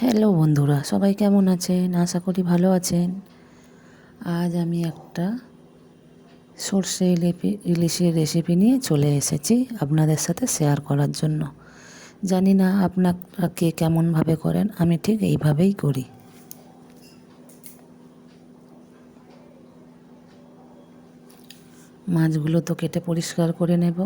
Hello বন্ধুরা। সবাই কেমন আছেন? আশা করি ভালো আছেন। আজ আমি একটা সর্ষে ইলিপি, ইলিশের রেসিপি নিয়ে চলে এসেছি আপনাদের সাথে শেয়ার করার জন্য। জানি না আপনারা কে কেমনভাবে করেন, আমি ঠিক এইভাবেই করি। মাছগুলো তো কেটে পরিষ্কার করে নেব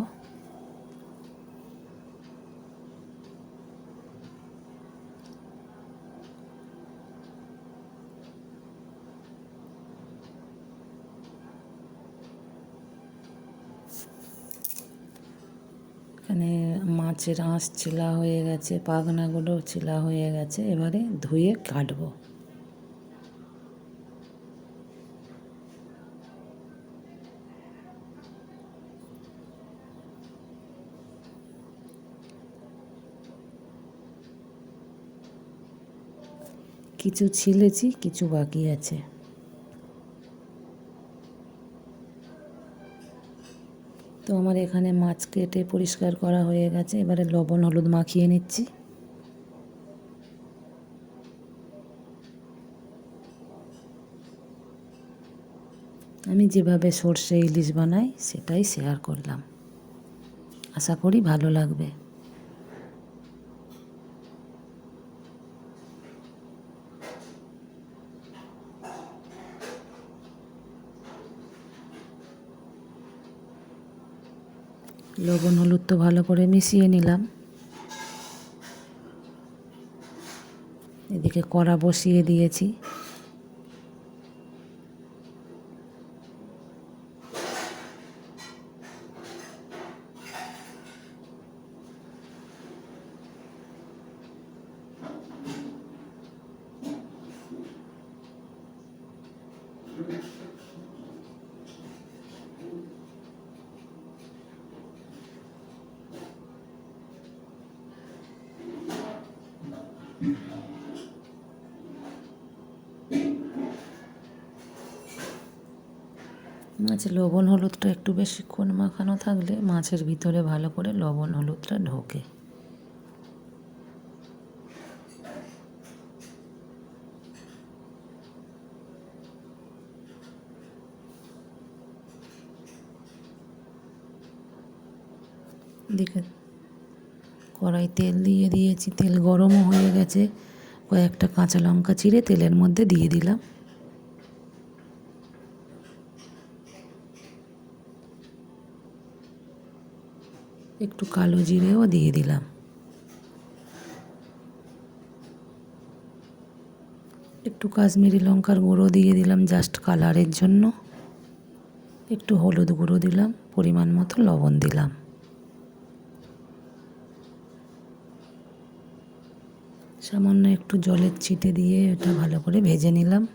এখানে মাছের আঁশ ছিলা হয়ে গেছে পাখনাগুলো ছিলা হয়ে গেছে, এবারে ধুয়ে কাটবো। কিছু ছিলেছি, কিছু বাকি আছে। তো আমার এখানে মাছ কেটে পরিষ্কার করা হয়ে গেছে। এবারে লবণ, হলুদ মাখিয়ে নিচ্ছি। আমি যেভাবে সর্ষে ইলিশ বানাই, সেটাই শেয়ার করলাম। আশা করি ভালো লাগবে। লবণ হলুদ তো ভালো করে মিশিয়ে নিলাম। এদিকে কড়া বসিয়ে দিয়েছি। মাছে লবণ হলুদটা একটু বেশিক্ষণ মাখানো থাকলে মাছের ভিতরে ভালো করে লবণ হলুদটা ঢোকে। দিকে কড়াই তেল দিয়ে দিয়েছি, তেল গরমও হয়ে গেছে। কয়েকটা কাঁচা লঙ্কা চিড়ে তেলের মধ্যে দিয়ে দিলাম। একটু কালো জিরেও দিয়ে দিলাম। একটু কাশ্মীরি লঙ্কার গুঁড়ো দিয়ে দিলাম জাস্ট কালারের জন্য। একটু হলুদ গুঁড়ো দিলাম, পরিমাণ মতো লবণ দিলাম। সামান্য একটু জলের ছিটে দিয়ে এটা ভালো করে ভেজে নিলাম।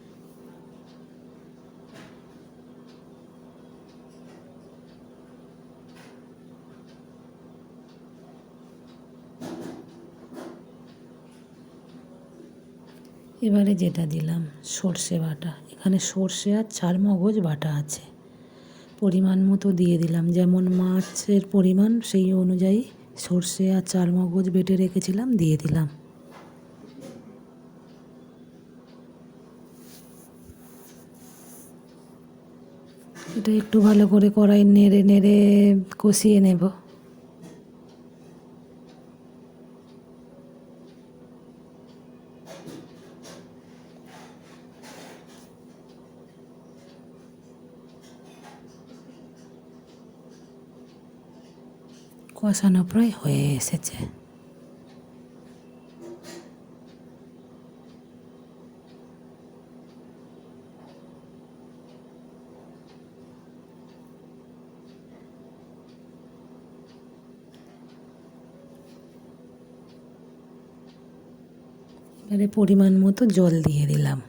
এবারে যেটা দিলাম, সর্ষে বাটা। এখানে সর্ষে আর চার মগজ বাটা আছে। পরিমাণ মতো দিয়ে দিলাম। যেমন মাছের পরিমাণ, সেই অনুযায়ী সর্ষে আর চার মগজ বেটে রেখেছিলাম, দিয়ে দিলাম। এটা একটু ভালো করে কড়াই নেড়ে নেড়ে কষিয়ে নেব। কষানো প্রায় হয়ে এসেছে এবারে পরিমাণ মতো জল দিয়ে দিলাম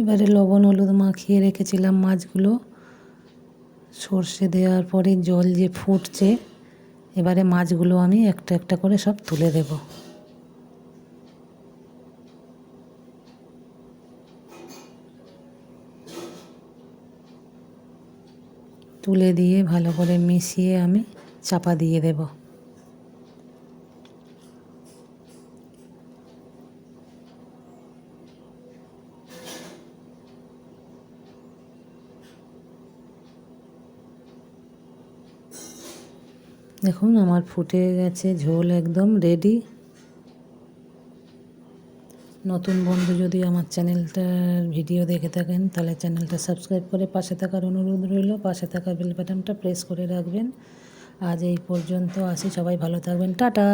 এবারে লবণ, হলুদ মাখিয়ে রেখেছিলাম মাছগুলো। সর্ষে দেওয়ার পরে জল যে ফুটছে, এবারে মাছগুলো আমি একটা একটা করে সব তুলে দেব। তুলে দিয়ে ভালো করে মিশিয়ে আমি চাপা দিয়ে দেব। দেখুন, আমার ফুটে গেছে ঝোল একদম রেডি নতুন বন্ধু যদি আমার চ্যানেলটার ভিডিও দেখে থাকেন, তাহলে চ্যানেলটা সাবস্ক্রাইব করে পাশে থাকার অনুরোধ রইল। পাশে থাকা বেল বাটনটা প্রেস করে রাখবেন। আজ এই পর্যন্ত আসি। সবাই ভালো থাকবেন। টাটা!